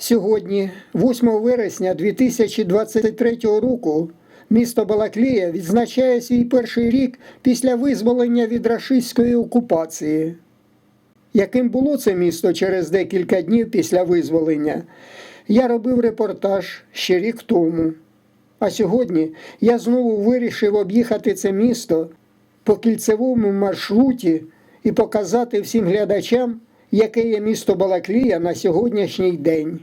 Сьогодні, 8 вересня 2023 року, місто Балаклія відзначає свій перший рік після визволення від рашистської окупації. Яким було це місто через декілька днів після визволення, я робив репортаж ще рік тому. А сьогодні я знову вирішив об'їхати це місто по кільцевому маршруті і показати всім глядачам, яке є місто Балаклія на сьогоднішній день.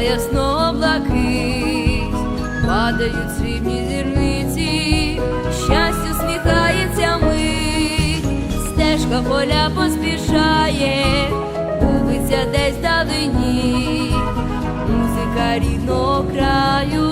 Ясного блакить, падають срібні зірниці, щастя сміхається мить, стежка поля поспішає, губиться десь далині, музика рідного краю,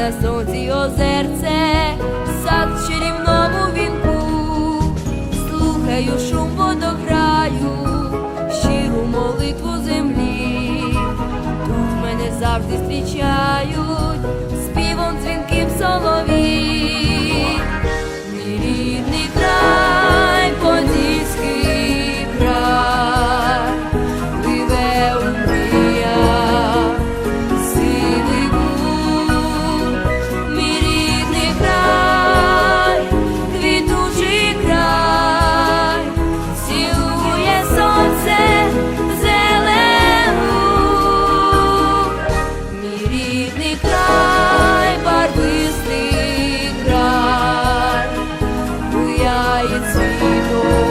на сонці озерце, сад в чарівному вінку, слухаю шум Спасає світу.